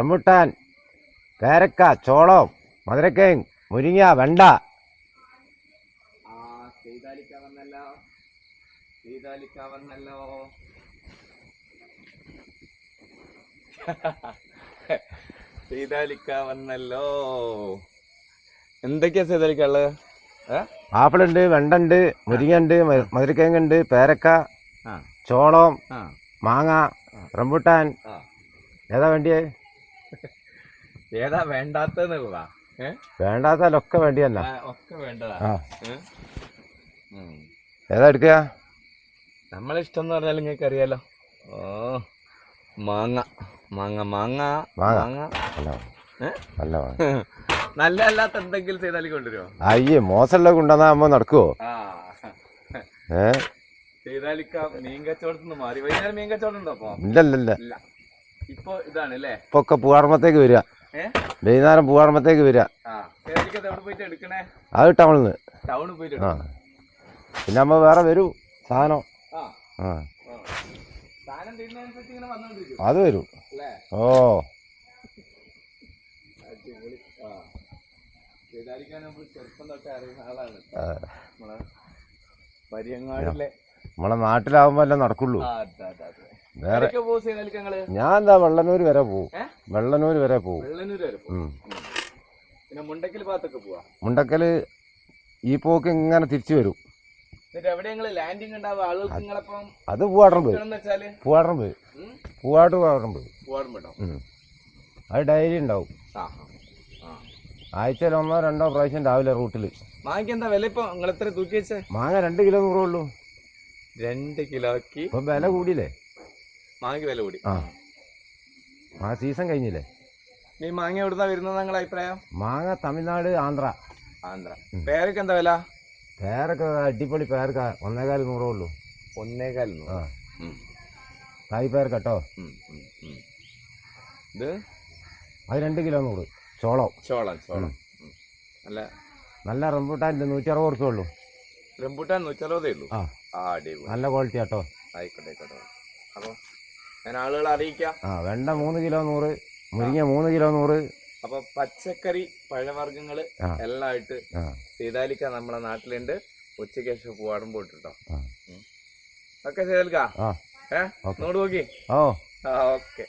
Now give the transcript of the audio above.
Rambutan പേരക്ക ചോളം മധുരക്കയും മുരിങ്ങ വെണ്ട. ആ ചെയ്താലിക്ക വന്നല്ലോ എന്തൊക്കെയാ സീതാലിക്ക ഉള്ളത് ആപ്പിളുണ്ട് വെണ്ടുണ്ട് മുരിങ്ങ ഉണ്ട് മധുരക്കേങ് ഉണ്ട് പേരക്ക ചോളം മാങ്ങ റംബുട്ടാൻ. ഏതാ വേണ്ടിയേ? ഏതാ വേണ്ടാത്തന്നുള്ളതാ ഏ? വേണ്ടാത്തല്ലൊക്കെ വേണ്ടിയല്ല ആ, ഒക്കെ വേണ്ടതാ. ഏതാ എടുക്കുക? നമ്മളിഷ്ടം എന്ന് പറഞ്ഞാൽ നിങ്ങൾക്ക് അറിയാലോ. ഓ മാങ്ങ. മാങ്ങ മാങ്ങ മാങ്ങ. നല്ല അല്ലാത്ത എന്തെങ്കിലും ചെയ്താൽ കൊണ്ടുവരുമോ അയ്യേ മോശമുള്ള കൊണ്ടുവന്നാ അമ്മ നടക്കുവോ? ഏ? ചെയ്താലിക്ക മീൻ കച്ചവടത്തിന് മാറി. വൈകുന്നേരം മീൻ കച്ചവടം ഉണ്ടോ ഇപ്പൊ? ഇതാണ് അല്ലേ? ഇപ്പൊ ഒക്കെ പൂവാർമത്തേക്ക് വരിക. വൈകുന്നേരം പൂവാറുമ്പത്തേക്ക് വരിക അത് ടൗണിൽ നിന്ന് ആ. പിന്നെ നമ്മൾ വേറെ വരൂ സാധനം. ആ. അത് വരൂ. ഓ. നമ്മളെ നാട്ടിലാവുമ്പോ എല്ലാം നടക്കുള്ളൂ. വേറെ ഞാൻ എന്താ വെള്ളനൂര് വരെ പോവും? വെള്ളനൂര് വരെ പോവും. മുണ്ടക്കൽ ഈ പോക്ക് ഇങ്ങനെ തിരിച്ചു വരും. അത് പൂവാടം പോയി എന്ന് വെച്ചാൽ? പൂവാടം പോയി പൂവാട്ട് പൂവാടം പോയി. അത് ഡെയിലി ഉണ്ടാവും. ആഴ്ചയിൽ ഒന്നോ രണ്ടോ പ്രാവശ്യം രാവിലെ റൂട്ടിൽ മാങ്ങ എന്താ വില ഇപ്പൊ? നിങ്ങൾ എത്ര തൂക്കി വെച്ചേ? മാങ്ങ രണ്ട് കിലോ നൂറേ ഉള്ളൂ. രണ്ട് കിലോക്ക് ഇപ്പൊ വില കൂടിയില്ലേ? മാങ്ങയ്ക്ക് വില കൂടി. ആ. ആ സീസൺ കഴിഞ്ഞില്ലേ? നീ മാങ്ങ എവിടുന്നാ വരുന്നത് നിങ്ങളുടെ അഭിപ്രായം? മാങ്ങ തമിഴ്നാട് ആന്ധ്ര. ആന്ധ്ര. പേരൊക്കെ എന്താ വില? പേരൊക്കെ അടിപൊളി പേരക്ക. ഒന്നേകാൽ നൂറേ ഉള്ളൂ. ഒന്നേകാൽ ആ. തായ് പേരക്കട്ടോ ഇത്? അത് രണ്ട് കിലോ നൂറ്. ചോളം. ചോളം ചോളം. അല്ല നല്ല നല്ല റംബൂട്ടാന്റെ നൂറ്റി അറുപത് ഉറുപ്പേ ഉള്ളൂ. റംബൂട്ടാൻ നൂറ്ററുപതേ ഉള്ളൂ? ആ. ആ അടിപൊളി. നല്ല ക്വാളിറ്റി കേട്ടോ? ആയിക്കോട്ടെ ആയിക്കോട്ടെ. അപ്പോൾ ഞാൻ ആളുകളെ അറിയിക്കാം ആ വെണ്ട മൂന്ന് കിലോ നൂറ് മുരിങ്ങ മൂന്ന് കിലോ നൂറ്. അപ്പൊ പച്ചക്കറി പഴവർഗങ്ങൾ ആ. എല്ലാം ആയിട്ട് ആ. സീതാലിക്ക നമ്മളെ നാട്ടിലുണ്ട്. ഉച്ചയ്ക്ക് ശേഷം പൂവാടും പോയിട്ടോ. ഓക്കെ സീതാലിക്ക ഏ? നോട് നോക്കി. ഓ. ഓക്കെ.